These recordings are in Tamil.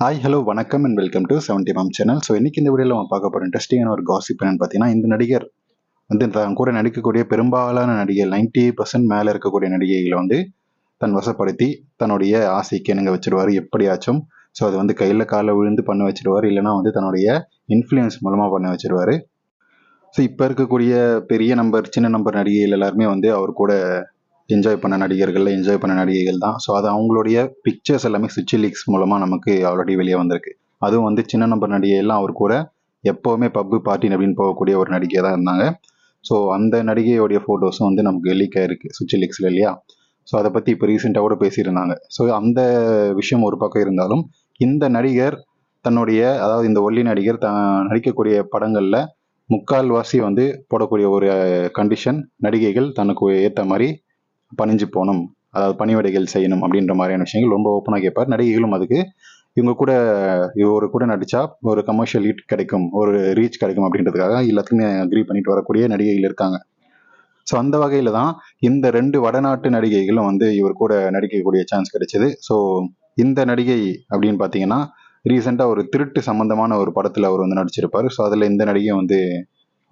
ஹாய் ஹலோ வணக்கம் and welcome to seventy ma'am channel so இன்றைக்கி இந்த வீடியோவில் நம்ம பார்க்க போகிற இன்ட்ரெஸ்டிங்கான ஒரு காசிப் என்னென்னு பார்த்தீங்கன்னா இந்த நடிகர் வந்து தன் கூட நடிக்கக்கூடிய பெரும்பாலான நடிகர் நைன்டி பர்சன்ட் மேலே இருக்கக்கூடிய நடிகைகளை வந்து தன் வசப்படுத்தி தன்னுடைய ஆசைக்கு என்னங்க வச்சுருவார் எப்படியாச்சும். ஸோ அது வந்து கையில் காலில் விழுந்து பண்ண வச்சுருவார் இல்லைனா வந்து தன்னுடைய இன்ஃப்ளூயன்ஸ் மூலமாக பண்ண வச்சுருவார். ஸோ இப்போ இருக்கக்கூடிய பெரிய நம்பர் சின்ன நம்பர் நடிகைகள் எல்லாருமே வந்து அவர் கூட என்ஜாய் பண்ண நடிகர்கள் என்ஜாய் பண்ண நடிகைகள் தான். ஸோ அது அவங்களுடைய பிக்சர்ஸ் எல்லாமே சுவிட்ச் லீக்ஸ் மூலமாக நமக்கு ஆல்ரெடி வெளியே வந்திருக்கு. அதுவும் வந்து சின்ன நம்பர் நடிகையெல்லாம் அவர் கூட எப்போவுமே பப்பு பார்ட்டின் அப்படின்னு போகக்கூடிய ஒரு நடிகை தான் இருந்தாங்க. ஸோ அந்த நடிகையோடைய ஃபோட்டோஸும் வந்து நமக்கு லீக் ஆயிருக்கு சுவிட்ச் லீக்ஸில் இல்லையா? ஸோ அதை பற்றி இப்போ ரீசெண்டாக கூட பேசியிருந்தாங்க. ஸோ அந்த விஷயம் ஒரு பக்கம் இருந்தாலும் இந்த நடிகர் தன்னுடைய அதாவது இந்த ஒல்லி நடிகர் த நடிக்கக்கூடிய படங்களில் முக்கால்வாசி வந்து போடக்கூடிய ஒரு கண்டிஷன் நடிகைகள் தனக்கு ஏற்ற மாதிரி பணிஞ்சு போகணும் அதாவது பணிவடைகள் செய்யணும் அப்படின்ற மாதிரியான விஷயங்கள் ரொம்ப ஓப்பனாக கேட்பார். நடிகைகளும் அதுக்கு. இவங்க கூட இவர் கூட நடித்தா ஒரு கமர்ஷியல் ஹீட் கிடைக்கும் ஒரு ரீச் கிடைக்கும் அப்படின்றதுக்காக எல்லாத்துக்குமே அக்ரி பண்ணிட்டு வரக்கூடிய நடிகைகள் இருக்காங்க. ஸோ அந்த வகையில் தான் இந்த ரெண்டு வடநாட்டு நடிகைகளும் வந்து இவர் கூட நடிக்கக்கூடிய சான்ஸ் கிடைச்சது. ஸோ இந்த நடிகை அப்படின்னு பார்த்தீங்கன்னா ரீசெண்டாக ஒரு திருட்டு சம்பந்தமான ஒரு படத்தில் அவர் வந்து நடிச்சிருப்பார். ஸோ அதில் இந்த நடிகை வந்து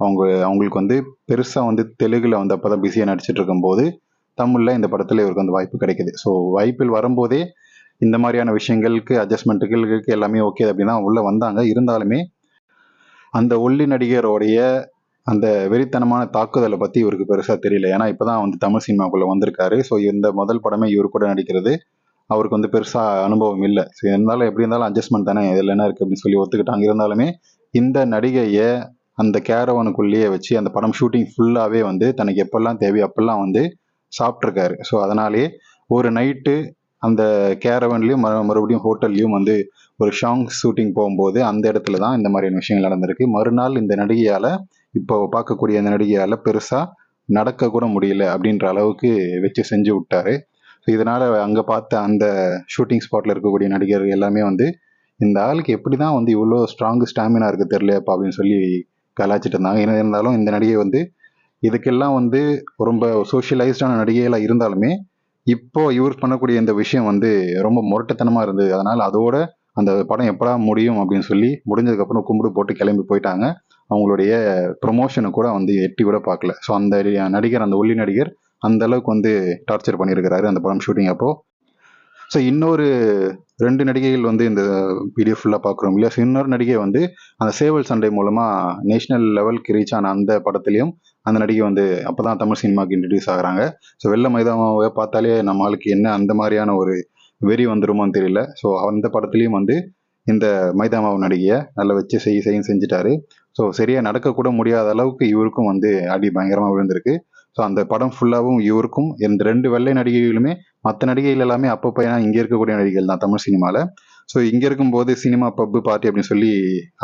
அவங்க அவங்களுக்கு வந்து பெருசாக வந்து தெலுங்கில் வந்து அப்போ தான் பிஸியாக நடிச்சிட்டு இருக்கும்போது தமிழில் இந்த படத்தில் இவருக்கு வந்து வாய்ப்பு கிடைக்குது. ஸோ வாய்ப்பில் வரும்போதே இந்த மாதிரியான விஷயங்களுக்கு அட்ஜஸ்ட்மெண்ட்டுகளுக்கு எல்லாமே ஓகே அப்படின்னா உள்ளே வந்தாங்க. இருந்தாலுமே அந்த ஒல்லி நடிகரோடைய அந்த வெறித்தனமான தாக்குதலை பற்றி இவருக்கு பெருசாக தெரியல. ஏன்னா இப்போ தான் வந்து தமிழ் சினிமாக்குள்ளே வந்திருக்காரு. ஸோ இந்த முதல் படமே இவர் கூட நடிக்கிறது அவருக்கு வந்து பெருசாக அனுபவம் இல்லை. ஸோ இருந்தாலும் எப்படி இருந்தாலும் அட்ஜஸ்ட்மெண்ட் தானே இதில் என்ன இருக்குது அப்படின்னு சொல்லி ஒத்துக்கிட்டாங்க. இருந்தாலுமே இந்த நடிகையை அந்த கேரவனுக்குள்ளேயே வச்சு அந்த படம் ஷூட்டிங் ஃபுல்லாகவே வந்து தனக்கு எப்பெல்லாம் தேவையோ அப்பெல்லாம் வந்து சாப்பிட்ருக்காரு ஸோ அதனாலேயே ஒரு நைட்டு அந்த கேரவன்லேயும் மறு மறுபடியும் ஹோட்டல்லையும் வந்து ஒரு ஷாங் ஷூட்டிங் போகும்போது அந்த இடத்துல தான் இந்த மாதிரியான விஷயங்கள் நடந்திருக்கு. மறுநாள் இந்த நடிகையால் இப்போ பார்க்கக்கூடிய அந்த நடிகையால் பெருசாக நடக்க கூட முடியல அப்படின்ற அளவுக்கு வச்சு செஞ்சு விட்டாரு. ஸோ இதனால் அங்கே பார்த்த அந்த ஷூட்டிங் ஸ்பாட்டில் இருக்கக்கூடிய நடிகர்கள் எல்லாமே வந்து இந்த ஆளுக்கு எப்படி தான் வந்து இவ்வளோ ஸ்ட்ராங் ஸ்டாமினா இருக்குது தெரியலையப்பா அப்படின்னு சொல்லி கலாச்சிட்டு இருந்தாங்க. என்ன இருந்தாலும் இந்த நடிகை வந்து இதுக்கெல்லாம் வந்து ரொம்ப சோஷியலைஸ்டான நடிகைகளாக இருந்தாலுமே இப்போ இவர் பண்ணக்கூடிய இந்த விஷயம் வந்து ரொம்ப முரட்டத்தனமாக இருந்தது. அதனால் அதோட அந்த படம் எப்படா முடியும் அப்படின்னு சொல்லி முடிஞ்சதுக்கப்புறம் கும்பிடு போட்டு கிளம்பி போயிட்டாங்க. அவங்களுடைய ப்ரொமோஷனை கூட வந்து எட்டி கூட பார்க்கல. ஸோ அந்த நடிகர் அந்த ஒல்லி நடிகர் அந்த அளவுக்கு வந்து டார்ச்சர் பண்ணியிருக்கிறாரு அந்த படம் ஷூட்டிங் அப்போ. ஸோ இன்னொரு ரெண்டு நடிகைகள் வந்து இந்த வீடியோ ஃபுல்லாக பார்க்குறோம் இல்லையா? ஸோ இன்னொரு நடிகை வந்து அந்த சேவல் சண்டை மூலமாக நேஷனல் லெவலுக்கு ரீச் ஆன அந்த படத்துலையும் அந்த நடிகை வந்து அப்போ தான் தமிழ் சினிமாவுக்கு இன்ட்ரடியூஸ் ஆகுறாங்க. ஸோ வெள்ள மைதாவை பார்த்தாலே நம்ம ஆளுக்கு என்ன அந்த மாதிரியான ஒரு வெறி வந்துருமோன்னு தெரியல. ஸோ அந்த படத்துலேயும் வந்து இந்த மைதாமாவு நடிகையை நல்லா வச்சு செய்ய செய்யும் செஞ்சுட்டாரு. ஸோ சரியாக நடக்கக்கூட முடியாத அளவுக்கு இவருக்கும் வந்து அடி பயங்கரமாக விழுந்திருக்கு. ஸோ அந்த படம் ஃபுல்லாகவும் இவருக்கும் இந்த ரெண்டு வெள்ளை நடிகைகளுமே மற்ற நடிகைகள் எல்லாமே அப்பப்போ ஏன்னா இங்கே இருக்கக்கூடிய நடிகைகள் தான் தமிழ் சினிமாவில் ஸோ இங்கே இருக்கும்போது சினிமா பப்பு பார்ட்டி அப்படின்னு சொல்லி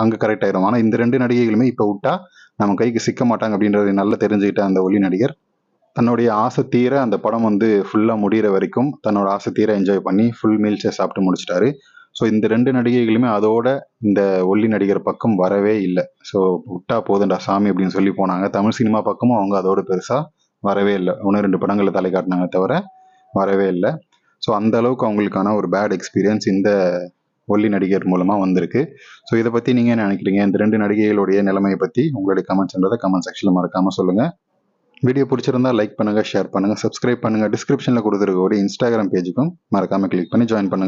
அங்கே கரெக்ட் ஆயிரும். ஆனால் இந்த ரெண்டு நடிகைகளுமே இப்போ விட்டா நம்ம கைக்கு சிக்க மாட்டாங்க அப்படின்றது நல்லா தெரிஞ்சுக்கிட்ட அந்த ஒளி நடிகர். தன்னுடைய ஆசை தீர அந்த படம் வந்து ஃபுல்லாக முடிகிற வரைக்கும் தன்னோட ஆசை தீர என்ஜாய் பண்ணி ஃபுல் மீல்ஸை சாப்பிட்டு முடிச்சிட்டாரு. ஸோ இந்த ரெண்டு நடிகைகளுமே அதோட இந்த ஒல்லி நடிகர் பக்கம் வரவே இல்லை. ஸோ விட்டா போதுண்டா சாமி அப்படின்னு சொல்லி போனாங்க. தமிழ் சினிமா பக்கமும் அவங்க அதோட பெருசாக வரவே இல்லை. ஒன்று ரெண்டு படங்களில் தலை காட்டினாங்க தவிர வரவே இல்லை. ஸோ அந்த அளவுக்கு அவங்களுக்கான ஒரு பேட் எக்ஸ்பீரியன்ஸ் இந்த ஒல்லி நடிகர் மூலமாக வந்திருக்கு. ஸோ இதை பற்றி நீங்கள் என்ன நினைக்கிறீங்க? இந்த ரெண்டு நடிகைகளுடைய நிலைமையை பற்றி உங்களுடைய கமெண்ட்ஸ்ன்றதை கமெண்ட் செக்ஷனில் மறக்காமல் சொல்லுங்கள் வீடியோ பிடிச்சிருந்தா லைக் பண்ணுங்கள் ஷேர் பண்ணுங்கள் சப்ஸ்கிரைப் பண்ணுங்கள் டிஸ்கிரிப்ஷனில் கொடுத்துருக்கக்கூடிய இன்ஸ்டாகிராம் பேஜுக்கும் மறக்காமல் கிளிக் பண்ணி ஜாயின் பண்ணுங்கள்